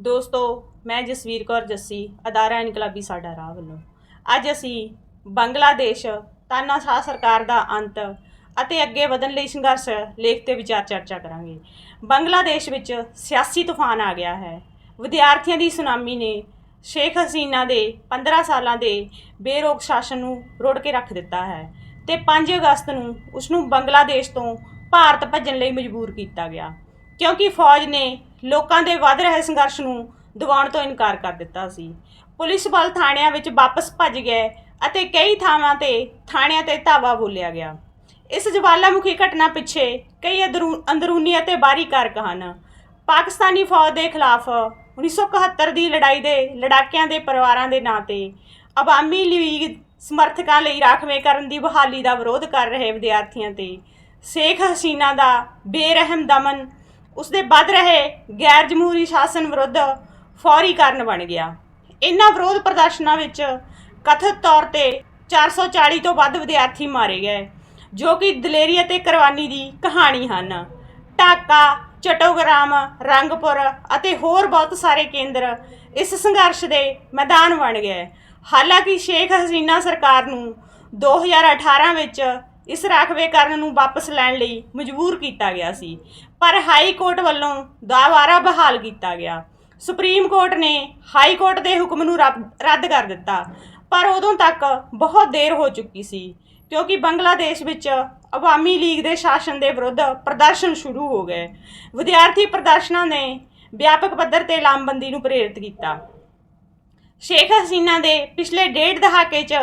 ਦੋਸਤੋ, ਮੈਂ ਜਸਵੀਰ ਕੌਰ ਜੱਸੀ, ਅਦਾਰਾ ਇਨਕਲਾਬੀ ਸਾਡਾ ਰਾਹ ਵੱਲੋਂ। ਅੱਜ ਅਸੀਂ ਬੰਗਲਾਦੇਸ਼ ਤਾਨਾਸ਼ਾਹ ਸਰਕਾਰ ਦਾ ਅੰਤ ਅਤੇ ਅੱਗੇ ਵਧਣ ਲਈ ਸੰਘਰਸ਼ ਲੇਖ ਤੇ ਵਿਚਾਰ ਚਰਚਾ ਕਰਾਂਗੇ। ਬੰਗਲਾਦੇਸ਼ ਵਿੱਚ ਸਿਆਸੀ ਤੂਫਾਨ ਆ ਗਿਆ ਹੈ। ਵਿਦਿਆਰਥੀਆਂ ਦੀ ਸੁਨਾਮੀ ਨੇ ਸ਼ੇਖ ਹਸੀਨਾ ਦੇ 15 ਸਾਲਾਂ ਦੇ ਬੇਰੋਕ ਸ਼ਾਸਨ ਨੂੰ ਰੋੜ ਕੇ ਰੱਖ ਦਿੱਤਾ ਹੈ ਤੇ 5 ਅਗਸਤ ਨੂੰ ਉਸ ਨੂੰ ਬੰਗਲਾਦੇਸ਼ ਤੋਂ ਭਾਰਤ ਭੱਜਣ ਲਈ ਮਜਬੂਰ ਕੀਤਾ ਗਿਆ। ਕਿਉਂਕਿ ਫੌਜ ਨੇ ਲੋਕਾਂ ਦੇ ਵੱਧ ਰਹੇ ਸੰਘਰਸ਼ ਨੂੰ ਦਬਾਉਣ ਤੋਂ ਇਨਕਾਰ ਕਰ ਦਿੱਤਾ ਸੀ। ਪੁਲਿਸ ਬਲ ਥਾਣਿਆਂ ਵਿੱਚ ਵਾਪਸ ਭੱਜ ਗਏ ਅਤੇ ਕਈ ਥਾਵਾਂ ਤੇ ਥਾਣਿਆਂ ਤੇ ਧਾਵਾ ਬੋਲਿਆ ਗਿਆ। ਇਸ ਜਵਾਲਾਮੁਖੀ ਘਟਨਾ ਪਿੱਛੇ ਕਈ ਅੰਦਰੂ- ਅੰਦਰੂਨੀ ਅਤੇ ਬਾਹਰੀ ਕਾਰਕ ਹਨ। ਪਾਕਿਸਤਾਨੀ ਫੌਜ ਦੇ ਖਿਲਾਫ 1971 ਦੀ ਲੜਾਈ ਦੇ ਲੜਾਕਿਆਂ ਦੇ ਪਰਿਵਾਰਾਂ ਦੇ ਨਾਂ ਤੇ ਅਵਾਮੀ ਲੀਗ ਸਮਰਥਕਾਂ ਲਈ ਰਾਖਵੇਂਕਰਨ ਦੀ ਬਹਾਲੀ ਦਾ ਵਿਰੋਧ ਕਰ ਰਹੇ ਵਿਦਿਆਰਥੀਆਂ ਤੇ ਸ਼ੇਖ ਹਸੀਨਾ ਦਾ ਬੇਰਹਿਮ ਦਮਨ ਉਸਦੇ ਵੱਧ ਰਹੇ ਗੈਰ ਜਮਹੂਰੀ ਸ਼ਾਸਨ ਵਿਰੁੱਧ ਫੌਰੀ ਕਾਰਨ ਬਣ ਗਿਆ। ਇਹਨਾਂ ਵਿਰੋਧ ਪ੍ਰਦਰਸ਼ਨਾਂ ਵਿੱਚ ਕਥਿਤ ਤੌਰ ਤੇ 440 ਤੋਂ ਵੱਧ ਵਿਦਿਆਰਥੀ ਮਾਰੇ ਗਏ, ਜੋ ਕਿ ਦਲੇਰੀ ਅਤੇ ਕੁਰਬਾਨੀ ਦੀ ਕਹਾਣੀ ਹਨ। ਢਾਕਾ, ਚਟੋਗਰਾਮ, ਰੰਗਪੁਰ ਅਤੇ ਹੋਰ ਬਹੁਤ ਸਾਰੇ ਕੇਂਦਰ ਇਸ ਸੰਘਰਸ਼ ਦੇ ਮੈਦਾਨ ਬਣ ਗਏ। ਹਾਲਾਂਕਿ ਸ਼ੇਖ ਹਸੀਨਾ ਸਰਕਾਰ ਨੂੰ 2018 ਵਿੱਚ ਇਸ ਰਾਖਵੇਕਰਨ ਨੂੰ ਵਾਪਸ ਲੈਣ ਲਈ ਮਜਬੂਰ ਕੀਤਾ ਗਿਆ ਸੀ। ਪਰ ਹਾਈ ਕੋਰਟ ਵੱਲੋਂ ਦੁਬਾਰਾ ਬਹਾਲ ਕੀਤਾ ਗਿਆ। ਸੁਪਰੀਮ ਕੋਰਟ ਨੇ ਹਾਈ ਕੋਰਟ ਦੇ ਹੁਕਮ ਨੂੰ ਰੱਬ- ਰੱਦ ਕਰ ਦਿੱਤਾ। ਪਰ ਉਦੋਂ ਤੱਕ ਬਹੁਤ ਦੇਰ ਹੋ ਚੁੱਕੀ ਸੀ, ਕਿਉਂਕਿ ਬੰਗਲਾਦੇਸ਼ ਵਿੱਚ ਅਵਾਮੀ ਲੀਗ ਦੇ ਸ਼ਾਸਨ ਦੇ ਵਿਰੁੱਧ ਪ੍ਰਦਰਸ਼ਨ ਸ਼ੁਰੂ ਹੋ ਗਏ। ਵਿਦਿਆਰਥੀ ਪ੍ਰਦਰਸ਼ਨਾਂ ਨੇ ਵਿਆਪਕ ਪੱਧਰ ਤੇ ਲਾਮਬੰਦੀ ਨੂੰ ਪ੍ਰੇਰਿਤ ਕੀਤਾ। ਸ਼ੇਖ ਹਸੀਨਾ ਦੇ ਪਿਛਲੇ ਡੇਢ ਦਹਾਕੇ 'ਚ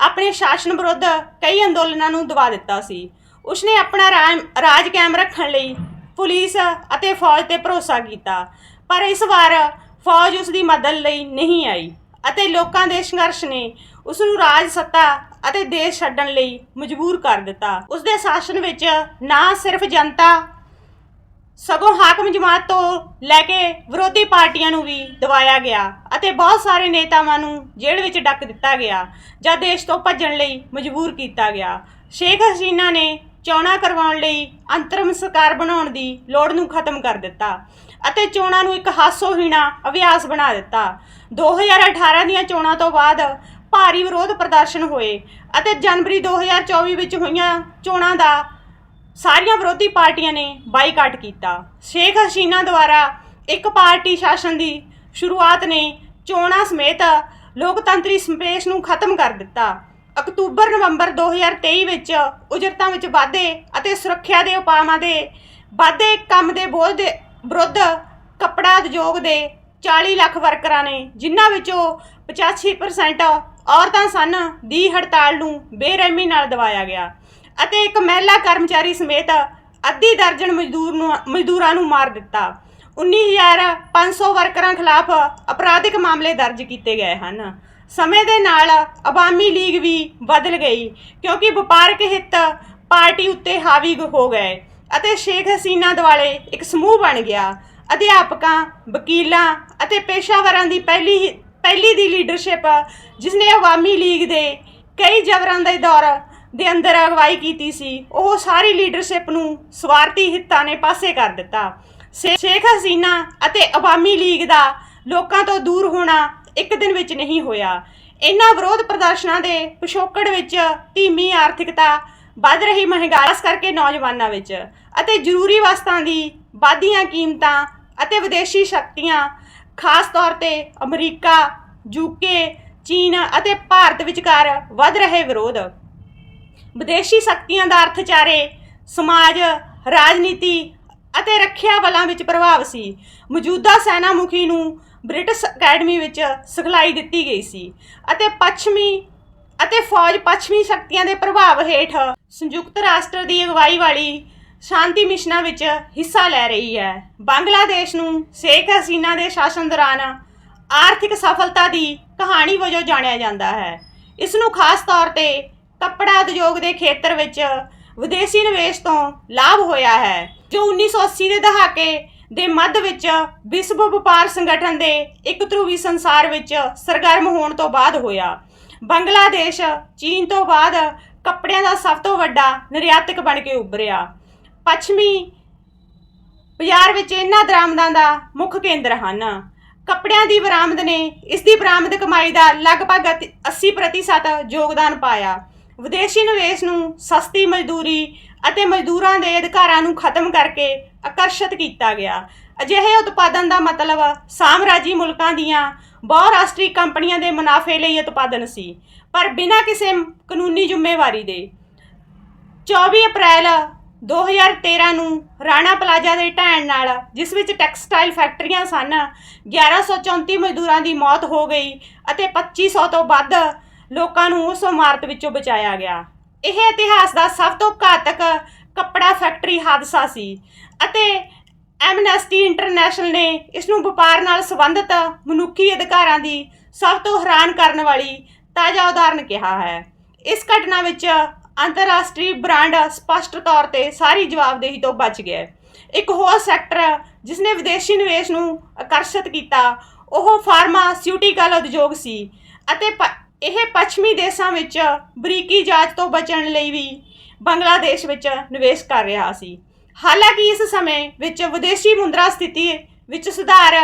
ਆਪਣੇ ਸ਼ਾਸਨ ਵਿਰੁੱਧ ਕਈ ਅੰਦੋਲਨਾਂ ਨੂੰ ਦਬਾ ਦਿੱਤਾ ਸੀ। ਉਸਨੇ ਆਪਣਾ ਰਾਜ- ਰਾਜ ਕਾਇਮ ਰੱਖਣ ਲਈ ਪੁਲਿਸ ਅਤੇ ਫੌਜ ਤੇ ਭਰੋਸਾ ਕੀਤਾ, ਪਰ ਇਸ ਵਾਰ ਫੌਜ ਉਸ ਦੀ ਮਦਦ ਲਈ ਨਹੀਂ ਆਈ ਅਤੇ ਲੋਕਾਂ ਦੇ ਸੰਘਰਸ਼ ਨੇ ਉਸ ਨੂੰ ਰਾਜ ਸੱਤਾ ਅਤੇ ਦੇਸ਼ ਛੱਡਣ ਲਈ ਮਜਬੂਰ ਕਰ ਦਿੱਤਾ। ਉਸ ਦੇ ਸ਼ਾਸਨ ਵਿੱਚ ਨਾ ਸਿਰਫ ਜਨਤਾ, ਸਗੋਂ ਹਾਕਮ ਜਮਾਤ ਤੋਂ ਲੈ ਕੇ ਵਿਰੋਧੀ ਪਾਰਟੀਆਂ ਨੂੰ ਵੀ ਦਬਾਇਆ ਗਿਆ ਅਤੇ ਬਹੁਤ ਸਾਰੇ ਨੇਤਾਵਾਂ ਨੂੰ ਜੇਲ੍ਹ ਵਿੱਚ ਡੱਕ ਦਿੱਤਾ ਗਿਆ, ਜਾਂ ਦੇਸ਼ ਤੋਂ ਭੱਜਣ ਲਈ ਮਜਬੂਰ ਕੀਤਾ ਗਿਆ। ਸ਼ੇਖ ਹਸੀਨਾ ਨੇ ਚੋਣਾਂ ਕਰਵਾਉਣ ਲਈ ਅੰਤਰਮ ਸਰਕਾਰ ਬਣਾਉਣ ਦੀ ਲੋੜ ਨੂੰ ਖਤਮ ਕਰ ਦਿੱਤਾ ਅਤੇ ਚੋਣਾਂ ਨੂੰ ਇੱਕ ਹਾਸੋਹੀਣਾ ਅਭਿਆਸ ਬਣਾ ਦਿੱਤਾ। 2018 ਦੀਆਂ ਚੋਣਾਂ ਤੋਂ ਬਾਅਦ ਭਾਰੀ ਵਿਰੋਧ ਪ੍ਰਦਰਸ਼ਨ ਹੋਏ ਅਤੇ ਜਨਵਰੀ 2024 ਵਿੱਚ ਹੋਈਆਂ ਚੋਣਾਂ ਦਾ ਸਾਰੀਆਂ ਵਿਰੋਧੀ ਪਾਰਟੀਆਂ ਨੇ ਬਾਈਕਾਟ ਕੀਤਾ। ਸ਼ੇਖ ਹਸੀਨਾ ਦੁਆਰਾ ਇੱਕ ਪਾਰਟੀ ਸ਼ਾਸਨ ਦੀ ਸ਼ੁਰੂਆਤ ਨੇ ਚੋਣਾਂ ਸਮੇਤ ਲੋਕਤੰਤਰੀ ਸਪੇਸ ਨੂੰ ਖਤਮ ਕਰ ਦਿੱਤਾ। ਅਕਤੂਬਰ, ਨਵੰਬਰ 2023 ਵਿੱਚ ਉਜਰਤਾਂ ਵਿੱਚ ਵਾਧੇ ਅਤੇ ਸੁਰੱਖਿਆ ਦੇ ਉਪਾਵਾਂ ਦੇ ਵਾਧੇ ਕੰਮ ਦੇ ਬੋਝ ਦੇ ਵਿਰੁੱਧ ਕੱਪੜਾ ਉਦਯੋਗ ਦੇ 40 ਲੱਖ ਵਰਕਰਾਂ ਨੇ, ਜਿਨ੍ਹਾਂ ਵਿੱਚੋਂ 85% ਔਰਤਾਂ ਸਨ, ਦੀ ਹੜਤਾਲ ਨੂੰ ਬੇਰਹਿਮੀ ਨਾਲ ਦਬਾਇਆ ਗਿਆ ਅਤੇ ਇੱਕ ਮਹਿਲਾ ਕਰਮਚਾਰੀ ਸਮੇਤ ਅੱਧੀ ਦਰਜਨ ਮਜ਼ਦੂਰ ਨੂੰ, ਮਜ਼ਦੂਰਾਂ ਨੂੰ ਮਾਰ ਦਿੱਤਾ। 19500 ਵਰਕਰਾਂ ਖਿਲਾਫ ਅਪਰਾਧਿਕ ਮਾਮਲੇ ਦਰਜ ਕੀਤੇ ਗਏ ਹਨ। ਸਮੇਂ ਦੇ ਨਾਲ ਅਵਾਮੀ ਲੀਗ ਵੀ ਬਦਲ ਗਈ, ਕਿਉਂਕਿ ਵਪਾਰਕ ਹਿੱਤ ਪਾਰਟੀ ਉੱਤੇ ਹਾਵੀ ਹੋ ਗਏ ਅਤੇ ਸ਼ੇਖ ਹਸੀਨਾ ਦੁਆਲੇ ਇੱਕ ਸਮੂਹ ਬਣ ਗਿਆ। ਅਧਿਆਪਕਾਂ, ਵਕੀਲਾਂ ਅਤੇ ਪੇਸ਼ਾਵਰਾਂ ਦੀ ਪਹਿਲੀ ਹੀ- ਪਹਿਲੀ ਦੀ ਲੀਡਰਸ਼ਿਪ ਜਿਸ ਨੇ ਅਵਾਮੀ ਲੀਗ ਦੇ ਕਈ ਜਬਰਾਂ ਦੇ ਦੌਰ ਦੇ ਅੰਦਰ ਅਗਵਾਈ ਕੀਤੀ ਸੀ, ਉਹ ਸਾਰੀ ਲੀਡਰਸ਼ਿਪ ਨੂੰ ਸਵਾਰਥੀ ਹਿੱਤਾਂ ਨੇ ਪਾਸੇ ਕਰ ਦਿੱਤਾ। ਸ਼ੇ- ਸ਼ੇਖ ਹਸੀਨਾ ਅਤੇ ਅਵਾਮੀ ਲੀਗ ਦਾ ਲੋਕਾਂ ਤੋਂ ਦੂਰ ਹੋਣਾ ਇੱਕ ਦਿਨ ਵਿੱਚ ਨਹੀਂ ਹੋਇਆ। ਇਹਨਾਂ ਵਿਰੋਧ ਪ੍ਰਦਰਸ਼ਨਾਂ ਦੇ ਪਿਛੋਕੜ ਵਿੱਚ ਧੀਮੀ ਆਰਥਿਕਤਾ ਵੱਧ ਰਹੀ ਮਹਿੰਗਾਈ ਕਰਕੇ ਨੌਜਵਾਨਾਂ ਵਿੱਚ ਅਤੇ ਜ਼ਰੂਰੀ ਵਸਤਾਂ ਦੀ ਵਾਧੀਆਂ ਕੀਮਤਾਂ ਅਤੇ ਵਿਦੇਸ਼ੀ ਸ਼ਕਤੀਆਂ, ਖਾਸ ਤੌਰ ਤੇ ਅਮਰੀਕਾ ਯੂਕੇ ਚੀਨ ਅਤੇ ਭਾਰਤ ਵਿਚਕਾਰ ਵੱਧ ਰਹੇ ਵਿਰੋਧ। ਵਿਦੇਸ਼ੀ ਸ਼ਕਤੀਆਂ ਦਾ ਅਰਥਚਾਰੇ ਸਮਾਜ, ਰਾਜਨੀਤੀ ਅਤੇ ਰੱਖਿਆ ਬਲਾਂ ਵਿੱਚ ਪ੍ਰਭਾਵ ਸੀ। ਮੌਜੂਦਾ ਸੈਨਾ ਮੁਖੀ ਨੂੰ ਬ੍ਰਿਟਿਸ਼ ਅਕੈਡਮੀ ਵਿੱਚ ਸਿਖਲਾਈ ਦਿੱਤੀ ਗਈ ਸੀ ਅਤੇ ਪੱਛਮੀ ਅਤੇ ਫੌਜ ਪੱਛਮੀ ਸ਼ਕਤੀਆਂ ਦੇ ਪ੍ਰਭਾਵ ਹੇਠ ਸੰਯੁਕਤ ਰਾਸ਼ਟਰ ਦੀ ਅਗਵਾਈ ਵਾਲੀ ਸ਼ਾਂਤੀ ਮਿਸ਼ਨਾਂ ਵਿੱਚ ਹਿੱਸਾ ਲੈ ਰਹੀ ਹੈ। ਬੰਗਲਾਦੇਸ਼ ਨੂੰ ਸ਼ੇਖ ਹਸੀਨਾ ਦੇ ਸ਼ਾਸਨ ਦੌਰਾਨ ਆਰਥਿਕ ਸਫਲਤਾ ਦੀ ਕਹਾਣੀ ਵਜੋਂ ਜਾਣਿਆ ਜਾਂਦਾ ਹੈ। ਇਸ ਨੂੰ ਖਾਸ ਤੌਰ ਤੇ ਕੱਪੜਾ ਉਦਯੋਗ ਦੇ ਖੇਤਰ ਵਿੱਚ ਵਿਦੇਸ਼ੀ ਨਿਵੇਸ਼ ਤੋਂ ਲਾਭ ਹੋਇਆ ਹੈ, ਜੋ 1980 ਦੇ ਦਹਾਕੇ ਦੇ ਮੱਧ ਵਿੱਚ ਵਿਸ਼ਵ ਵਪਾਰ ਸੰਗਠਨ ਦੇ ਇੱਕ ਧਰੂਵੀ ਸੰਸਾਰ ਵਿੱਚ ਸਰਗਰਮ ਹੋਣ ਤੋਂ ਬਾਅਦ ਹੋਇਆ। ਬੰਗਲਾਦੇਸ਼ ਚੀਨ ਤੋਂ ਬਾਅਦ ਕੱਪੜਿਆਂ ਦਾ ਸਭ ਤੋਂ ਵੱਡਾ ਨਿਰਯਾਤਕ ਬਣ ਕੇ ਉੱਭਰਿਆ। ਪੱਛਮੀ ਬਾਜ਼ਾਰ ਵਿੱਚ ਇਹਨਾਂ ਦਰਾਮਦਾਂ ਦਾ ਮੁੱਖ ਕੇਂਦਰ ਹਨ। ਕੱਪੜਿਆਂ ਦੀ ਬਰਾਮਦ ਨੇ ਇਸ ਦੀ ਬਰਾਮਦ ਕਮਾਈ ਦਾ ਲਗਭਗ ਅਤੀ- 80% ਯੋਗਦਾਨ ਪਾਇਆ। ਵਿਦੇਸ਼ੀ ਨਿਵੇਸ਼ ਨੂੰ ਸਸਤੀ ਮਜ਼ਦੂਰੀ ਅਤੇ ਮਜ਼ਦੂਰਾਂ ਦੇ ਅਧਿਕਾਰਾਂ ਨੂੰ ਖਤਮ ਕਰਕੇ ਆਕਰਸ਼ਿਤ ਕੀਤਾ ਗਿਆ। ਅਜਿਹੇ ਉਤਪਾਦਨ ਦਾ ਮਤਲਬ ਸਾਮਰਾਜੀ ਮੁਲਕਾਂ ਦੀਆਂ ਬਹੁਰਾਸ਼ਟਰੀ ਕੰਪਨੀਆਂ ਦੇ ਮੁਨਾਫੇ ਲਈ ਉਤਪਾਦਨ ਸੀ, ਪਰ ਬਿਨਾਂ ਕਿਸੇ ਕਾਨੂੰਨੀ ਜ਼ਿੰਮੇਵਾਰੀ ਦੇ। 24 ਅਪ੍ਰੈਲ 2013 ਨੂੰ ਰਾਣਾ ਪਲਾਜ਼ਾ ਦੇ ਢਹਿਣ ਨਾਲ, ਜਿਸ ਵਿੱਚ ਟੈਕਸਟਾਈਲ ਫੈਕਟਰੀਆਂ ਸਨ 1134 ਮਜ਼ਦੂਰਾਂ ਦੀ ਮੌਤ ਹੋ ਗਈ ਅਤੇ 2500 ਤੋਂ ਵੱਧ ਲੋਕਾਂ ਨੂੰ ਉਸ ਇਮਾਰਤ ਵਿੱਚੋਂ ਬਚਾਇਆ ਗਿਆ। ਇਹ ਇਤਿਹਾਸ ਦਾ ਸਭ ਤੋਂ ਘਾਤਕ ਕੱਪੜਾ ਫੈਕਟਰੀ ਹਾਦਸਾ ਸੀ ਅਤੇ ਐਮਨੈਸਟੀ ਇੰਟਰਨੈਸ਼ਨਲ ਨੇ ਇਸ ਨੂੰ ਵਪਾਰ ਨਾਲ ਸੰਬੰਧਿਤ ਮਨੁੱਖੀ ਅਧਿਕਾਰਾਂ ਦੀ ਸਭ ਤੋਂ ਹੈਰਾਨ ਕਰਨ ਵਾਲੀ ਤਾਜ਼ਾ ਉਦਾਹਰਨ ਕਿਹਾ ਹੈ। ਇਸ ਘਟਨਾ ਵਿੱਚ ਅੰਤਰਰਾਸ਼ਟਰੀ ਬ੍ਰਾਂਡ ਸਪਸ਼ਟ ਤੌਰ ਤੇ ਸਾਰੀ ਜਵਾਬਦੇਹੀ ਤੋਂ ਬਚ ਗਿਆ ਇੱਕ ਹੋਰ ਸੈਕਟਰ ਜਿਸ ਨੇ ਵਿਦੇਸ਼ੀ ਨਿਵੇਸ਼ ਨੂੰ ਆਕਰਸ਼ਿਤ ਕੀਤਾ, ਉਹ ਫਾਰਮਾਸਿਊਟੀਕਲ ਉਦਯੋਗ ਸੀ ਅਤੇ ਪ- ਇਹ ਪੱਛਮੀ ਦੇਸ਼ਾਂ ਵਿੱਚ ਬਰੀਕੀ ਜਾਂਚ ਤੋਂ ਬਚਣ ਲਈ ਵੀ ਬੰਗਲਾਦੇਸ਼ ਵਿੱਚ ਨਿਵੇਸ਼ ਕਰ ਰਿਹਾ ਸੀ। ਹਾਲਾਂਕਿ ਇਸ ਸਮੇਂ ਵਿੱਚ ਵਿਦੇਸ਼ੀ ਮੁਦਰਾ ਸਥਿਤੀ ਵਿੱਚ ਸੁਧਾਰ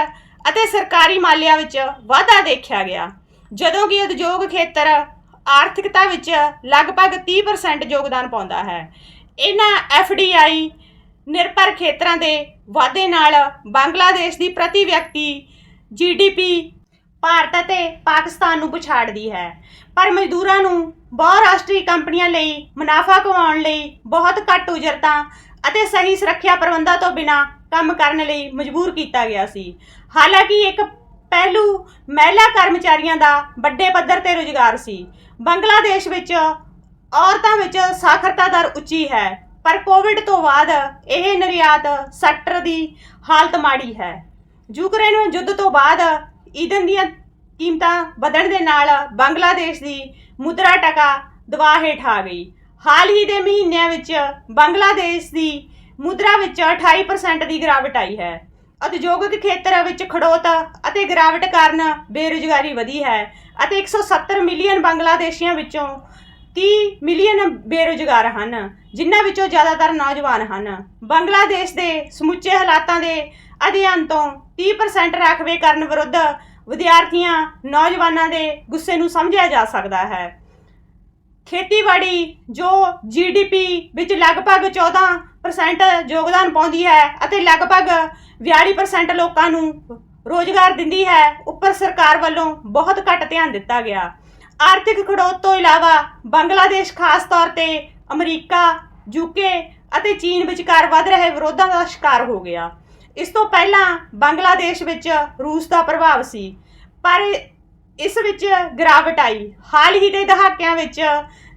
ਅਤੇ ਸਰਕਾਰੀ ਮਾਲਿਆ ਵਿੱਚ ਵਾਧਾ ਦੇਖਿਆ ਗਿਆ। ਜਦੋਂ ਕਿ ਉਦਯੋਗ ਖੇਤਰ ਆਰਥਿਕਤਾ ਵਿੱਚ ਲਗਭਗ 30% ਯੋਗਦਾਨ ਪਾਉਂਦਾ ਹੈ। ਇਹਨਾਂ ਐਫਡੀਆਈ ਨਿਰਭਰ ਖੇਤਰਾਂ ਦੇ ਵਾਧੇ ਨਾਲ ਬੰਗਲਾਦੇਸ਼ ਦੀ ਪ੍ਰਤੀ ਵਿਅਕਤੀ ਜੀਡੀਪੀ ਭਾਰਤ ਅਤੇ ਪਾਕਿਸਤਾਨ ਨੂੰ ਪਛਾੜਦੀ ਹੈ। ਪਰ ਮਜ਼ਦੂਰਾਂ ਨੂੰ ਬਹੁਰਾਸ਼ਟਰੀ ਕੰਪਨੀਆਂ ਲਈ ਮੁਨਾਫਾ ਕਮਾਉਣ ਲਈ ਬਹੁਤ ਘੱਟ ਉਜਰਤਾਂ ਅਤੇ ਸਹੀ ਸੁਰੱਖਿਆ ਪ੍ਰਬੰਧਾਂ ਤੋਂ ਬਿਨਾਂ ਕੰਮ ਕਰਨ ਲਈ ਮਜਬੂਰ ਕੀਤਾ ਗਿਆ ਸੀ। ਹਾਲਾਂਕਿ ਇੱਕ ਪਹਿਲੂ ਮਹਿਲਾ ਕਰਮਚਾਰੀਆਂ ਦਾ ਵੱਡੇ ਪੱਧਰ ਤੇ ਰੁਜ਼ਗਾਰ ਸੀ। ਬੰਗਲਾਦੇਸ਼ ਵਿੱਚ ਔਰਤਾਂ ਵਿੱਚ ਸਾਖਰਤਾ ਦਰ ਉੱਚੀ ਹੈ, ਪਰ ਕੋਵਿਡ ਤੋਂ ਬਾਅਦ ਇਹ ਨਿਰਯਾਤ ਸੈਕਟਰ ਦੀ ਹਾਲਤ ਮਾੜੀ ਹੈ। ਯੂਕਰੇਨ ਯੁੱਧ ਤੋਂ ਬਾਅਦ ਈਂਧਨ ਦੀਆਂ ਕੀਮਤਾਂ ਵਧਣ ਦੇ ਨਾਲ ਬੰਗਲਾਦੇਸ਼ ਦੀ ਮੁਦਰਾ ਟਕਾ ਦਬਾਅ ਹੇਠ ਆ ਗਈ। ਹਾਲ ਹੀ ਦੇ ਮਹੀਨਿਆਂ ਵਿੱਚ ਬੰਗਲਾਦੇਸ਼ ਦੀ ਮੁਦਰਾ ਵਿੱਚ 28% ਦੀ ਗਿਰਾਵਟ ਆਈ ਹੈ। ਉਦਯੋਗਿਕ ਖੇਤਰ ਵਿੱਚ ਖੜੋਤ ਅਤੇ ਗਿਰਾਵਟ ਕਾਰਨ ਬੇਰੁਜ਼ਗਾਰੀ ਵਧੀ ਹੈ ਅਤੇ 170 ਮਿਲੀਅਨ ਬੰਗਲਾਦੇਸ਼ੀਆਂ ਵਿੱਚੋਂ 30 ਮਿਲੀਅਨ ਬੇਰੁਜ਼ਗਾਰ ਹਨ, ਜਿਨ੍ਹਾਂ ਵਿੱਚੋਂ ਜ਼ਿਆਦਾਤਰ ਨੌਜਵਾਨ ਹਨ। ਬੰਗਲਾਦੇਸ਼ ਦੇ ਸਮੁੱਚੇ ਹਾਲਾਤਾਂ ਦੇ ਅਧਿਐਨ ਤੋਂ 30% ਰਾਖਵੇ ਕਰਨ ਵਿਰੁੱਧ ਵਿਦਿਆਰਥੀਆਂ, ਨੌਜਵਾਨਾਂ ਦੇ ਗੁੱਸੇ ਨੂੰ ਸਮਝਿਆ ਜਾ ਸਕਦਾ ਹੈ। ਖੇਤੀਬਾੜੀ, ਜੋ ਜੀਡੀਪੀ ਵਿੱਚ ਲਗਭਗ 14% ਯੋਗਦਾਨ ਪਾਉਂਦੀ ਹੈ ਅਤੇ ਲਗਭਗ 42% ਲੋਕਾਂ ਨੂੰ ਰੋਜ਼ਗਾਰ ਦਿੰਦੀ ਹੈ, ਉੱਪਰ ਸਰਕਾਰ ਵੱਲੋਂ ਬਹੁਤ ਘੱਟ ਧਿਆਨ ਦਿੱਤਾ ਗਿਆ। ਆਰਥਿਕ ਖੜੋਤ ਤੋਂ ਇਲਾਵਾ ਬੰਗਲਾਦੇਸ਼ ਖਾਸ ਤੌਰ ਤੇ ਅਮਰੀਕਾ ਯੂਕੇ ਅਤੇ ਚੀਨ ਵਿਚਕਾਰ ਵੱਧ ਰਹੇ ਵਿਰੋਧਾਂ ਦਾ ਸ਼ਿਕਾਰ ਹੋ ਗਿਆ। ਇਸ ਤੋਂ ਪਹਿਲਾਂ ਬੰਗਲਾਦੇਸ਼ ਵਿੱਚ ਰੂਸ ਦਾ ਪ੍ਰਭਾਵ ਸੀ, ਪਰ ਇਸ ਵਿੱਚ ਗਿਰਾਵਟ ਆਈ। ਹਾਲ ਹੀ ਦੇ ਦਹਾਕਿਆਂ ਵਿੱਚ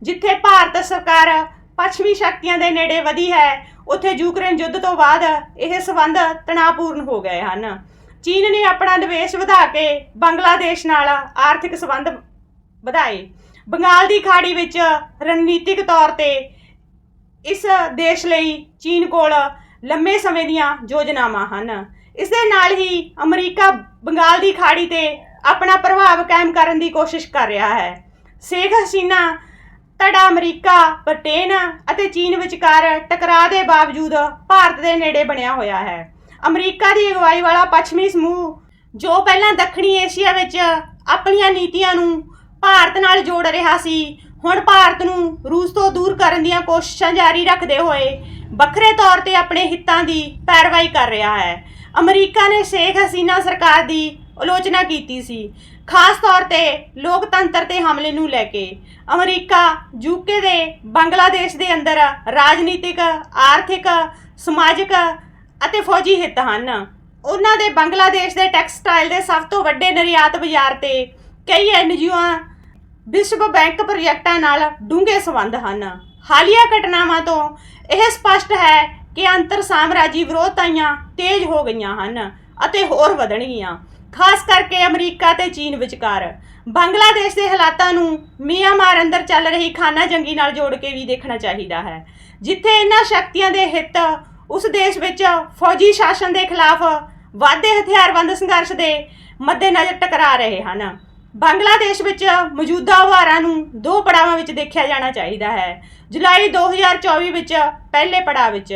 ਜਿੱਥੇ ਭਾਰਤ ਸਰਕਾਰ ਪੱਛਮੀ ਸ਼ਕਤੀਆਂ ਦੇ ਨੇੜੇ ਵਧੀ ਹੈ, ਉੱਥੇ ਯੂਕਰੇਨ ਯੁੱਧ ਤੋਂ ਬਾਅਦ ਇਹ ਸਬੰਧ ਤਣਾਅਪੂਰਨ ਹੋ ਗਏ ਹਨ। ਚੀਨ ਨੇ ਆਪਣਾ ਨਿਵੇਸ਼ ਵਧਾ ਕੇ ਬੰਗਲਾਦੇਸ਼ ਨਾਲ ਆਰਥਿਕ ਸਬੰਧ ਵਧਾਏ। ਬੰਗਾਲ ਦੀ ਖਾੜੀ ਵਿੱਚ ਰਣਨੀਤਿਕ ਤੌਰ ਤੇ ਇਸ ਦੇਸ਼ ਲਈ ਚੀਨ ਕੋਲ ਲੰਮੇ ਸਮੇਂ ਦੀਆਂ ਯੋਜਨਾਵਾਂ ਹਨ। ਇਸ ਦੇ ਨਾਲ ਹੀ ਅਮਰੀਕਾ ਬੰਗਾਲ ਦੀ ਖਾੜੀ ਤੇ ਆਪਣਾ ਪ੍ਰਭਾਵ ਕਾਇਮ ਕਰਨ ਦੀ ਕੋਸ਼ਿਸ਼ ਕਰ ਰਿਹਾ ਹੈ। ਸ਼ੇਖ ਹਸੀਨਾ, ਤੜਾ ਅਮਰੀਕਾ, ਬ੍ਰਿਟੇਨ ਅਤੇ ਚੀਨ ਵਿਚਕਾਰ ਟਕਰਾਅ ਦੇ ਬਾਵਜੂਦ ਭਾਰਤ ਦੇ ਨੇੜੇ ਬਣਿਆ ਹੋਇਆ ਹੈ। ਅਮਰੀਕਾ ਦੀ ਅਗਵਾਈ ਵਾਲਾ ਪੱਛਮੀ ਸਮੂਹ, ਜੋ ਪਹਿਲਾਂ ਦੱਖਣੀ ਏਸ਼ੀਆ ਵਿੱਚ ਆਪਣੀਆਂ ਨੀਤੀਆਂ ਨੂੰ ਭਾਰਤ ਨਾਲ ਜੋੜ ਰਿਹਾ ਸੀ, ਹੁਣ ਭਾਰਤ ਨੂੰ ਰੂਸ ਤੋਂ ਦੂਰ ਕਰਨ ਦੀਆਂ ਕੋਸ਼ਿਸ਼ਾਂ ਜਾਰੀ ਰੱਖਦੇ ਹੋਏ ਵੱਖਰੇ ਤੌਰ ਤੇ ਆਪਣੇ ਹਿੱਤਾਂ ਦੀ ਪੈਰਵਾਈ ਕਰ ਰਿਹਾ ਹੈ। ਅਮਰੀਕਾ ਨੇ ਸ਼ੇਖ ਹਸੀਨਾ ਸਰਕਾਰ ਦੀ ਆਲੋਚਨਾ ਕੀਤੀ ਸੀ। ਖਾਸ ਤੌਰ ਤੇ ਲੋਕਤੰਤਰ ਤੇ ਹਮਲੇ ਨੂੰ ਲੈ ਕੇ। ਅਮਰੀਕਾ ਯੂਕੇ ਦੇ ਬੰਗਲਾਦੇਸ਼ ਦੇ ਅੰਦਰ ਰਾਜਨੀਤਿਕ, ਆਰਥਿਕ, ਸਮਾਜਿਕ ਅਤੇ ਫੌਜੀ ਹਿੱਤ ਹਨ। ਉਹਨਾਂ ਦੇ ਬੰਗਲਾਦੇਸ਼ ਦੇ ਟੈਕਸਟਾਈਲ ਦੇ ਸਭ ਤੋਂ ਵੱਡੇ ਨਿਰਯਾਤ ਬਾਜ਼ਾਰ ਤੇ ਕਈ ਐਨਜੀਓਆਂ ਵਿਸ਼ਵ ਬੈਂਕ ਪ੍ਰੋਜੈਕਟਾਂ ਨਾਲ ਡੂੰਘੇ ਸੰਬੰਧ ਹਨ। ਹਾਲੀਆ ਘਟਨਾਵਾਂ ਤੋਂ ਇਹ ਸਪਸ਼ਟ ਹੈ ਕਿ ਅੰਤਰ ਸਾਮਰਾਜੀ ਵਿਰੋਧਤਾਈਆਂ ਤੇਜ਼ ਹੋ ਗਈਆਂ ਹਨ ਅਤੇ ਹੋਰ ਵਧਣਗੀਆਂ। ਖਾਸ ਕਰਕੇ ਅਮਰੀਕਾ ਤੇ ਚੀਨ ਵਿਚਕਾਰ। ਬੰਗਲਾਦੇਸ਼ ਦੇ ਹਾਲਾਤਾਂ ਨੂੰ ਮਿਆਂਮਾਰ ਅੰਦਰ ਚੱਲ ਰਹੀ ਖਾਨਾ ਜੰਗੀ ਨਾਲ ਜੋੜ ਕੇ ਵੀ ਦੇਖਣਾ ਚਾਹੀਦਾ ਹੈ। ਜਿੱਥੇ ਇਹਨਾਂ ਸ਼ਕਤੀਆਂ ਦੇ ਹਿੱਤ, ਉਸ ਦੇਸ਼ ਵਿੱਚ ਫੌਜੀ ਸ਼ਾਸਨ ਦੇ ਖਿਲਾਫ ਵਾਧੇ ਹਥਿਆਰਬੰਦ ਸੰਘਰਸ਼ ਦੇ ਮੱਦੇਨਜ਼ਰ ਟਕਰਾ ਰਹੇ ਹਨ। ਬੰਗਲਾਦੇਸ਼ ਵਿੱਚ ਮੌਜੂਦਾ ਉਭਾਰਾਂ ਨੂੰ ਦੋ ਪੜਾਵਾਂ ਵਿੱਚ ਦੇਖਿਆ ਜਾਣਾ ਚਾਹੀਦਾ ਹੈ। ਜੁਲਾਈ 2024 ਵਿੱਚ ਪਹਿਲੇ ਪੜਾਅ ਵਿੱਚ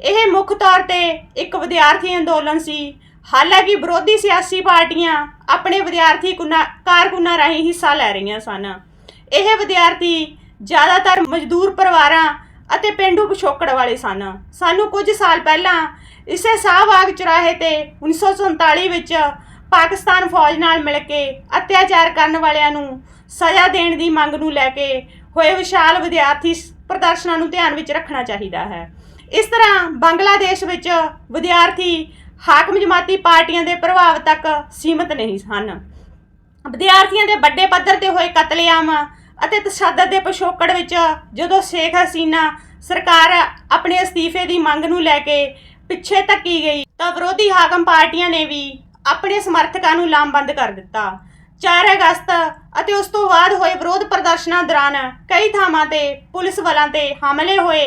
ਇਹ ਮੁੱਖ ਤੌਰ ਤੇ ਇੱਕ ਵਿਦਿਆਰਥੀ ਅੰਦੋਲਨ ਸੀ। ਹਾਲਾਂਕਿ ਵਿਰੋਧੀ ਸਿਆਸੀ ਪਾਰਟੀਆਂ ਆਪਣੇ ਵਿਦਿਆਰਥੀ ਕੁਨਾ, ਕਾਰਕੁਨਾਂ ਰਾਹੀਂ ਹਿੱਸਾ ਲੈ ਰਹੀਆਂ ਸਨ। ਇਹ ਵਿਦਿਆਰਥੀ ਜ਼ਿਆਦਾਤਰ ਮਜ਼ਦੂਰ ਪਰਿਵਾਰਾਂ ਅਤੇ ਪਿੰਡੂ ਪਿਛੋਕੜ ਵਾਲੇ ਸਨ। ਸਾਨੂੰ ਕੁਝ ਸਾਲ ਪਹਿਲਾਂ ਇਸੇ ਸ਼ਾਹਬਾਗ ਚੁਰਾਹੇ ਤੇ 1947 ਵਿੱਚ ਪਾਕਿਸਤਾਨ ਫੌਜ ਨਾਲ ਮਿਲ ਕੇ ਅਤਿਆਚਾਰ ਕਰਨ ਵਾਲਿਆਂ ਨੂੰ ਸਜ਼ਾ ਦੇਣ ਦੀ ਮੰਗ ਨੂੰ ਲੈ ਕੇ ਹੋਏ ਵਿਸ਼ਾਲ ਵਿਦਿਆਰਥੀ ਪ੍ਰਦਰਸ਼ਨਾਂ ਨੂੰ ਧਿਆਨ ਵਿੱਚ ਰੱਖਣਾ ਚਾਹੀਦਾ ਹੈ। ਇਸ ਤਰ੍ਹਾਂ ਬੰਗਲਾਦੇਸ਼ ਵਿੱਚ ਵਿਦਿਆਰਥੀ ਹਾਕਮ ਜਮਾਤੀ ਪਾਰਟੀਆਂ ਦੇ ਪ੍ਰਭਾਵ ਤੱਕ ਸੀਮਤ ਨਹੀਂ ਹਨ। ਵਿਦਿਆਰਥੀਆਂ ਦੇ ਵੱਡੇ ਪੱਧਰ ਤੇ ਹੋਏ ਕਤਲੇਆਮ ਅਤੇ ਤਸ਼ੱਦਦ ਦੇ ਪਿਛੋਕੜ ਵਿੱਚ ਜਦੋਂ ਸ਼ੇਖ ਹਸੀਨਾ ਸਰਕਾਰ ਆਪਣੇ ਅਸਤੀਫੇ ਦੀ ਮੰਗ ਨੂੰ ਲੈ ਕੇ ਪਿੱਛੇ ਧੱਕੀ ਗਈ ਤਾਂ ਵਿਰੋਧੀ ਹਾਕਮ ਪਾਰਟੀਆਂ ਨੇ ਵੀ ਆਪਣੇ ਸਮਰਥਕਾਂ ਨੂੰ ਲਾਮਬੰਦ ਕਰ ਦਿੱਤਾ। 4 ਅਗਸਤ ਅਤੇ ਉਸ ਤੋਂ ਬਾਅਦ ਹੋਏ ਵਿਰੋਧ ਪ੍ਰਦਰਸ਼ਨਾਂ ਦੌਰਾਨ ਕਈ ਥਾਵਾਂ ਤੇ ਪੁਲਿਸ ਵਾਲਾਂ ਤੇ ਹਮਲੇ ਹੋਏ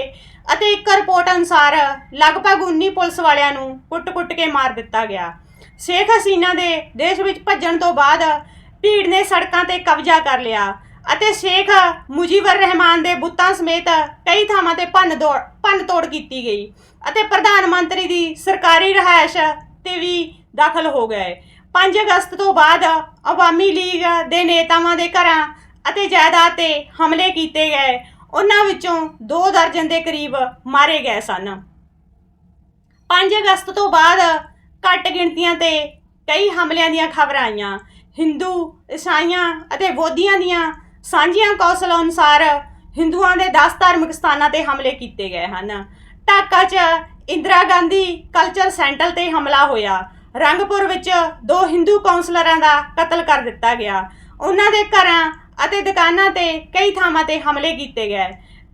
ਅਤੇ ਇੱਕ ਰਿਪੋਰਟ ਅਨੁਸਾਰ ਲਗਭਗ 19 ਪੁਲਿਸ ਵਾਲਿਆਂ ਨੂੰ ਕੁੱਟ-ਕੁੱਟ ਕੇ ਮਾਰ ਦਿੱਤਾ ਗਿਆ। ਸ਼ੇਖ ਹਸੀਨਾ ਦੇ ਦੇਸ਼ ਵਿੱਚ ਭੱਜਣ ਤੋਂ ਬਾਅਦ ਭੀੜ ਨੇ ਸੜਕਾਂ ਤੇ ਕਬਜ਼ਾ ਕਰ ਲਿਆ ਅਤੇ ਸ਼ੇਖ ਮੁਜੀਬਰ ਰਹਿਮਾਨ ਦੇ ਬੁੱਤਾਂ ਸਮੇਤ ਕਈ ਥਾਵਾਂ ਤੇ ਭੰਨ ਦੌੜ ਭੰਨ ਤੋੜ ਕੀਤੀ ਗਈ ਅਤੇ ਪ੍ਰਧਾਨ ਮੰਤਰੀ ਦੀ ਸਰਕਾਰੀ ਰਹਾਇਸ਼ ਤੇ ਵੀ ਦਾਖਲ ਹੋ ਗਏ। 5 ਅਗਸਤ ਤੋਂ ਬਾਅਦ ਅਵਾਮੀ ਲੀਗ ਦੇ ਨੇਤਾਵਾਂ ਦੇ ਘਰਾਂ ਅਤੇ ਜਾਇਦਾਦ ਤੇ ਹਮਲੇ ਕੀਤੇ ਗਏ। ਉਹਨਾਂ ਵਿੱਚੋਂ 2 ਦਰਜਨ ਦੇ ਕਰੀਬ ਮਾਰੇ ਗਏ ਸਨ। 5 ਅਗਸਤ ਤੋਂ ਬਾਅਦ ਘੱਟ ਗਿਣਤੀਆਂ ਤੇ ਕਈ ਹਮਲਿਆਂ ਦੀਆਂ ਖਬਰਾਂ ਆਈਆਂ। ਹਿੰਦੂ, ਈਸਾਈਆਂ ਅਤੇ ਬੋਧੀਆਂ ਦੀਆਂ ਸਾਂਝੀਆਂ ਕੌਸਲ ਅਨੁਸਾਰ ਹਿੰਦੂਆਂ ਦੇ 10 ਧਾਰਮਿਕ ਸਥਾਨਾਂ ਤੇ ਹਮਲੇ ਕੀਤੇ ਗਏ ਹਨ। ਢਾਕਾ 'ਚ ਇੰਦਰਾ ਗਾਂਧੀ ਕਲਚਰ ਸੈਂਟਰ ਤੇ ਹਮਲਾ ਹੋਇਆ। ਰੰਗਪੁਰ ਵਿੱਚ ਦੋ ਹਿੰਦੂ ਕਾਉਂਸਲਰਾਂ ਦਾ ਕਤਲ ਕਰ ਦਿੱਤਾ ਗਿਆ। ਉਹਨਾਂ ਦੇ ਘਰਾਂ ਅਤੇ ਦੁਕਾਨਾਂ ਤੇ ਕਈ ਥਾਵਾਂ ਤੇ ਹਮਲੇ ਕੀਤੇ ਗਏ।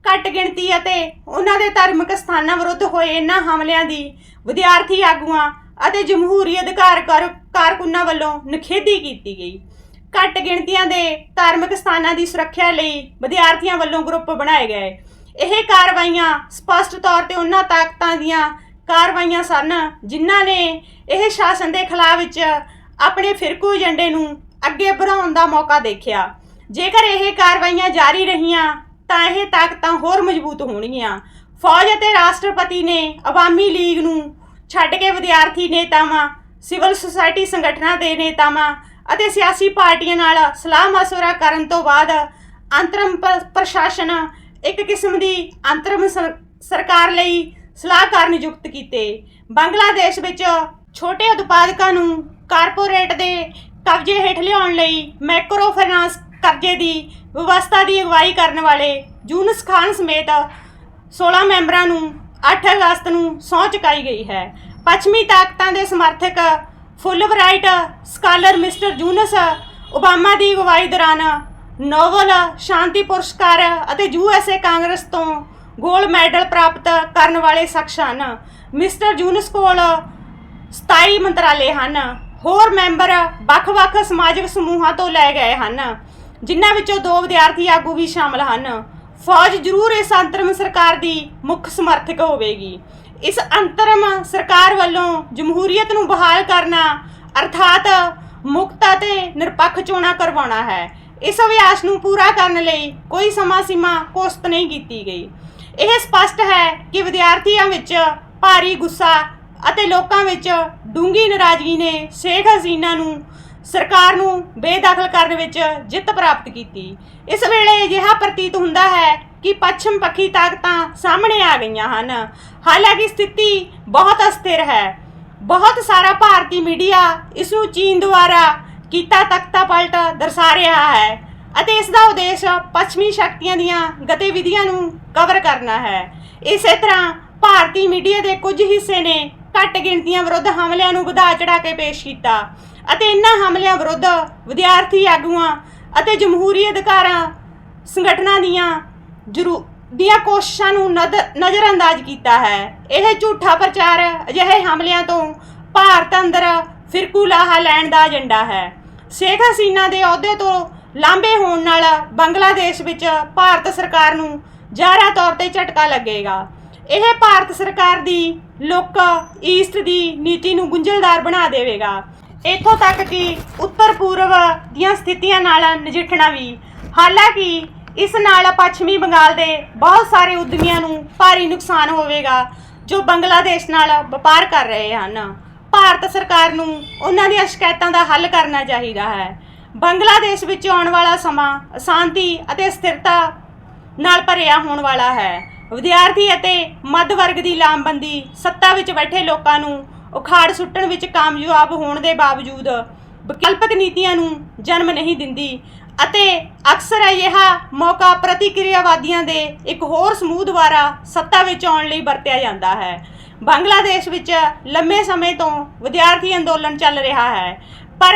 ਘੱਟ ਗਿਣਤੀ ਅਤੇ ਉਹਨਾਂ ਦੇ ਧਾਰਮਿਕ ਸਥਾਨਾਂ ਵਿਰੁੱਧ ਹੋਏ ਇਹਨਾਂ ਹਮਲਿਆਂ ਦੀ ਵਿਦਿਆਰਥੀ ਆਗੂਆਂ ਅਤੇ ਜਮਹੂਰੀ ਅਧਿਕਾਰ ਕਾਰਕੁਨਾਂ ਵੱਲੋਂ ਨਿਖੇਧੀ ਕੀਤੀ ਗਈ। ਘੱਟ ਗਿਣਤੀਆਂ ਦੇ ਧਾਰਮਿਕ ਸਥਾਨਾਂ ਦੀ ਸੁਰੱਖਿਆ ਲਈ ਵਿਦਿਆਰਥੀਆਂ ਵੱਲੋਂ ਗਰੁੱਪ ਬਣਾਏ ਗਏ। ਇਹ ਕਾਰਵਾਈਆਂ ਸਪਸ਼ਟ ਤੌਰ ਤੇ ਉਹਨਾਂ ਤਾਕਤਾਂ ਦੀਆਂ ਕਾਰਵਾਈਆਂ ਸਨ, ਜਿਨ੍ਹਾਂ ਨੇ ਇਹ ਸ਼ਾਸਨ ਦੇ ਖਿਲਾਫ ਵਿੱਚ ਆਪਣੇ ਫਿਰਕੂ ਏਜੰਡੇ ਨੂੰ ਅੱਗੇ ਵਧਾਉਣ ਦਾ ਮੌਕਾ ਦੇਖਿਆ। ਜੇਕਰ ਇਹ ਕਾਰਵਾਈਆਂ ਜਾਰੀ ਰਹੀਆਂ, ਤਾਂ ਇਹ ਤਾਕਤਾਂ ਹੋਰ ਮਜ਼ਬੂਤ ਹੋਣਗੀਆਂ। ਫੌਜ ਅਤੇ ਰਾਸ਼ਟਰਪਤੀ ਨੇ ਅਵਾਮੀ ਲੀਗ ਨੂੰ ਛੱਡ ਕੇ ਵਿਦਿਆਰਥੀ ਨੇਤਾਵਾਂ, ਸਿਵਲ ਸੁਸਾਇਟੀ ਸੰਗਠਨਾਂ ਦੇ ਨੇਤਾਵਾਂ ਅਤੇ ਸਿਆਸੀ ਪਾਰਟੀਆਂ ਨਾਲ ਸਲਾਹ ਮਸ਼ਵਰਾ ਕਰਨ ਤੋਂ ਬਾਅਦ ਅੰਤਰਮ ਪ੍ਰਸ਼ਾਸਨ ਇੱਕ ਕਿਸਮ ਦੀ ਅੰਤਰਮ ਸਰ- ਸਰਕਾਰ ਲਈ ਸਲਾਹਕਾਰ ਨਿਯੁਕਤ ਕੀਤੇ। ਬੰਗਲਾਦੇਸ਼ ਵਿੱਚ ਛੋਟੇ ਉਤਪਾਦਕਾਂ ਨੂੰ ਕਾਰਪੋਰੇਟ ਦੇ ਕਬਜ਼ੇ ਹੇਠ ਲਿਆਉਣ ਲਈ ਮੈਕਰੋ ਫਾਈਨਾਂਸ ਕਰਜ਼ੇ ਦੀ ਵਿਵਸਥਾ ਦੀ ਅਗਵਾਈ ਕਰਨ ਵਾਲੇ ਯੂਨਸ ਖਾਨ ਸਮੇਤ 16 ਮੈਂਬਰਾਂ ਨੂੰ 8 ਅਗਸਤ ਨੂੰ ਸਹੁੰ ਚੁਕਾਈ ਗਈ ਹੈ। ਪੱਛਮੀ ਤਾਕਤਾਂ ਦੇ ਸਮਰਥਕ Fulbright scholar mister Yunus Obama ਦੀ ਅਗਵਾਈ ਦੌਰਾਨ ਨੋਬਲ ਸ਼ਾਂਤੀ ਪੁਰਸਕਾਰ ਅਤੇ ਯੂਐਸਏ ਕਾਂਗਰਸ ਤੋਂ ਗੋਲਡ ਮੈਡਲ ਪ੍ਰਾਪਤ ਕਰਨ ਵਾਲੇ ਸ਼ਖਸ ਹਨ ਮਿਸਟਰ ਜੂਨਸ ਕੋਲ 27 ਮੰਤਰਾਲੇ ਹਨ। ਹੋਰ ਮੈਂਬਰ ਵੱਖ-ਵੱਖ ਸਮਾਜਿਕ ਸਮੂਹਾਂ ਤੋਂ ਲੈ ਗਏ ਹਨ, ਜਿਨ੍ਹਾਂ ਵਿੱਚੋਂ ਦੋ ਵਿਦਿਆਰਥੀ ਆਗੂ ਵੀ ਸ਼ਾਮਲ ਹਨ। ਫੌਜ ਜ਼ਰੂਰ ਇਸ ਅੰਤਰਮ ਸਰਕਾਰ ਦੀ ਮੁੱਖ ਸਮਰਥਕ ਹੋਵੇਗੀ। ਇਸ ਅੰਤਰਮ ਸਰਕਾਰ ਵੱਲੋਂ ਜਮਹੂਰੀਅਤ ਨੂੰ ਬਹਾਲ ਕਰਨਾ ਅਰਥਾਤ ਮੁਕਤ ਅਤੇ ਨਿਰਪੱਖ ਚੋਣਾਂ ਕਰਵਾਉਣਾ ਹੈ। ਇਸ ਅਭਿਆਸ ਨੂੰ ਪੂਰਾ ਕਰਨ ਲਈ ਕੋਈ ਸਮਾਂ ਸੀਮਾ ਕੋਸਤ ਨਹੀਂ ਕੀਤੀ ਗਈ। ਇਹ ਸਪਸ਼ਟ ਹੈ ਕਿ ਵਿਦਿਆਰਥੀਆਂ ਵਿੱਚ ਭਾਰੀ ਗੁੱਸਾ ਅਤੇ ਲੋਕਾਂ ਵਿੱਚ ਡੂੰਗੀ ਨਾਰਾਜ਼ਗੀ ਨੇ ਸ਼ੇਖ ਹਸੀਨਾ ਨੂੰ ਸਰਕਾਰ ਨੂੰ ਬੇਦਖਲ ਕਰਨ ਵਿੱਚ ਜਿੱਤ ਪ੍ਰਾਪਤ ਕੀਤੀ। ਇਸ ਵੇਲੇ ਅਜਿਹਾ ਪ੍ਰਤੀਤ ਹੁੰਦਾ ਹੈ ਕਿ ਪੱਛਮ ਪੱਖੀ ਤਾਕਤਾਂ ਸਾਹਮਣੇ ਆ ਗਈਆਂ ਹਨ। ਹਾਲਾਂਕਿ ਸਥਿਤੀ ਬਹੁਤ ਅਸਥਿਰ ਹੈ। ਬਹੁਤ ਸਾਰਾ ਭਾਰਤੀ ਮੀਡੀਆ ਇਸ ਨੂੰ ਚੀਨ ਦੁਆਰਾ ਕੀਤਾ ਤਖਤਾ ਪਲਟ ਦਰਸਾ ਰਿਹਾ ਹੈ। ਅਤੇ ਇਸ ਦਾ ਉਦੇਸ਼ ਪੱਛਮੀ ਸ਼ਕਤੀਆਂ ਦੀਆਂ ਗਤੀਵਿਧੀਆਂ ਨੂੰ ਕਵਰ ਕਰਨਾ ਹੈ। ਇਸੇ ਤਰ੍ਹਾਂ ਭਾਰਤੀ ਮੀਡੀਆ ਦੇ ਕੁਝ ਹਿੱਸੇ ਨੇ ਘੱਟ ਗਿਣਤੀਆਂ ਵਿਰੁੱਧ ਹਮਲਿਆਂ ਨੂੰ ਵਧਾ ਚੜਾ ਕੇ ਪੇਸ਼ ਕੀਤਾ ਅਤੇ ਇਨ੍ਹਾਂ ਹਮਲਿਆਂ ਵਿਰੁੱਧ ਵਿਦਿਆਰਥੀ ਆਗੂਆਂ ਅਤੇ ਜਮਹੂਰੀ ਅਧਿਕਾਰਾਂ ਸੰਗਠਨਾਂ ਦੀਆਂ ਜਰੂ, ਦੀਆਂ ਕੋਸ਼ਿਸ਼ਾਂ ਨੂੰ ਨਦ- ਨਜ਼ਰਅੰਦਾਜ਼ ਕੀਤਾ ਹੈ। ਇਹ ਝੂਠਾ ਪ੍ਰਚਾਰ ਅਜਿਹੇ ਹਮਲਿਆਂ ਤੋਂ ਭਾਰਤ ਅੰਦਰ ਫਿਰਕੂ ਲਾਹਾ ਲੈਣ ਦਾ ਏਜੰਡਾ ਹੈ। ਸ਼ੇਖ ਹਸੀਨਾ ਦੇ ਅਹੁਦੇ ਤੋਂ ਲਾਂਬੇ ਹੋਣ ਨਾਲ ਬੰਗਲਾਦੇਸ਼ ਵਿੱਚ ਭਾਰਤ ਸਰਕਾਰ ਨੂੰ ਜ਼ਾਹਰਾ ਤੌਰ ਤੇ ਝਟਕਾ ਲੱਗੇਗਾ। ਇਹ ਭਾਰਤ ਸਰਕਾਰ ਦੀ ਲੁੱਕ, ਈਸਟ ਦੀ ਨੀਤੀ ਨੂੰ ਗੁੰਝਲਦਾਰ ਬਣਾ ਦੇਵੇਗਾ। ਇੱਥੋਂ ਤੱਕ ਕਿ ਉੱਤਰ ਪੂਰਬ ਦੀਆਂ ਸਥਿਤੀਆਂ ਨਾਲ ਨਜਿੱਠਣਾ ਵੀ। ਹਾਲਾਂਕਿ ਇਸ ਨਾਲ ਪੱਛਮੀ ਬੰਗਾਲ ਦੇ ਬਹੁਤ ਸਾਰੇ ਉਦਮੀਆਂ ਨੂੰ ਭਾਰੀ ਨੁਕਸਾਨ ਹੋਵੇਗਾ, ਜੋ ਬੰਗਲਾਦੇਸ਼ ਨਾਲ ਵਪਾਰ ਕਰ ਰਹੇ ਹਨ। ਭਾਰਤ ਸਰਕਾਰ ਨੂੰ ਉਹਨਾਂ ਦੀਆਂ ਸ਼ਿਕਾਇਤਾਂ ਦਾ ਹੱਲ ਕਰਨਾ ਚਾਹੀਦਾ ਹੈ। ਬੰਗਲਾਦੇਸ਼ ਵਿੱਚ ਆਉਣ ਵਾਲਾ ਸਮਾਂ ਸ਼ਾਂਤੀ ਅਤੇ ਸਥਿਰਤਾ ਨਾਲ ਭਰਿਆ ਹੋਣ ਵਾਲਾ ਹੈ। ਵਿਦਿਆਰਥੀ ਅਤੇ ਮੱਧ ਵਰਗ ਦੀ ਲਾਮਬੰਦੀ ਸੱਤਾ ਵਿੱਚ ਬੈਠੇ ਲੋਕਾਂ ਨੂੰ ਉਖਾੜ ਸੁੱਟਣ ਵਿੱਚ ਕਾਮਯਾਬ ਹੋਣ ਦੇ ਬਾਵਜੂਦ ਵਿਕਲਪਕ ਨੀਤੀਆਂ ਨੂੰ ਜਨਮ ਨਹੀਂ ਦਿੰਦੀ ਅਤੇ ਅਕਸਰ ਅਜਿਹਾ ਮੌਕਾ ਪ੍ਰਤੀਕਿਰਿਆਵਾਦੀਆਂ ਦੇ ਇੱਕ ਹੋਰ ਸਮੂਹ ਦੁਆਰਾ ਸੱਤਾ ਵਿੱਚ ਆਉਣ ਲਈ ਵਰਤਿਆ ਜਾਂਦਾ ਹੈ। ਬੰਗਲਾਦੇਸ਼ ਵਿੱਚ ਲੰਮੇ ਸਮੇਂ ਤੋਂ ਵਿਦਿਆਰਥੀ ਅੰਦੋਲਨ ਚੱਲ ਰਿਹਾ ਹੈ, ਪਰ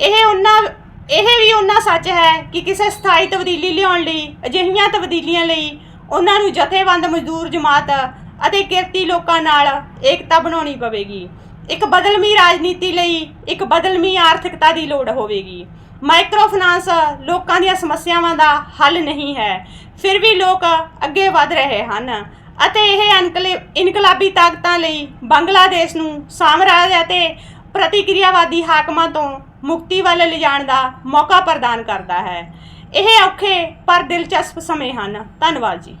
ਇਹ ਉਹਨਾਂ, ਇਹ ਵੀ ਉਹਨਾਂ ਸੱਚ ਹੈ ਕਿ ਕਿਸੇ ਸਥਾਈ ਤਬਦੀਲੀ ਲਿਆਉਣ ਲਈ, ਅਜਿਹੀਆਂ ਤਬਦੀਲੀਆਂ ਲਈ ਉਹਨਾਂ ਨੂੰ ਜਥੇਬੰਦ ਮਜ਼ਦੂਰ ਜਮਾਤ ਅਤੇ ਕਿਰਤੀ ਲੋਕਾਂ ਨਾਲ ਏਕਤਾ ਬਣਾਉਣੀ ਪਵੇਗੀ। ਇੱਕ ਬਦਲਮੀ ਰਾਜਨੀਤੀ ਲਈ ਇੱਕ ਬਦਲਮੀ ਆਰਥਿਕਤਾ ਦੀ ਲੋੜ ਹੋਵੇਗੀ। ਮਾਈਕਰੋ ਫਾਈਨਾਂਸ ਲੋਕਾਂ ਦੀਆਂ ਸਮੱਸਿਆਵਾਂ ਦਾ ਹੱਲ ਨਹੀਂ ਹੈ। ਫਿਰ ਵੀ ਲੋਕ ਅੱਗੇ ਵਧ ਰਹੇ ਹਨ ਅਤੇ ਇਹ ਅਨਕਲੇ- ਇਨਕਲਾਬੀ ਤਾਕਤਾਂ ਲਈ ਬੰਗਲਾਦੇਸ਼ ਨੂੰ ਸਾਮਰਾਜ ਅਤੇ ਪ੍ਰਤੀਕਿਰਿਆਵਾਦੀ ਹਾਕਮਾਂ ਤੋਂ ਮੁਕਤੀ ਵੱਲ ਲਿਜਾਣ ਦਾ ਮੌਕਾ ਪ੍ਰਦਾਨ ਕਰਦਾ ਹੈ। ਇਹ ਔਖੇ ਪਰ ਦਿਲਚਸਪ ਸਮੇਂ ਹਨ। ਧੰਨਵਾਦ ਜੀ।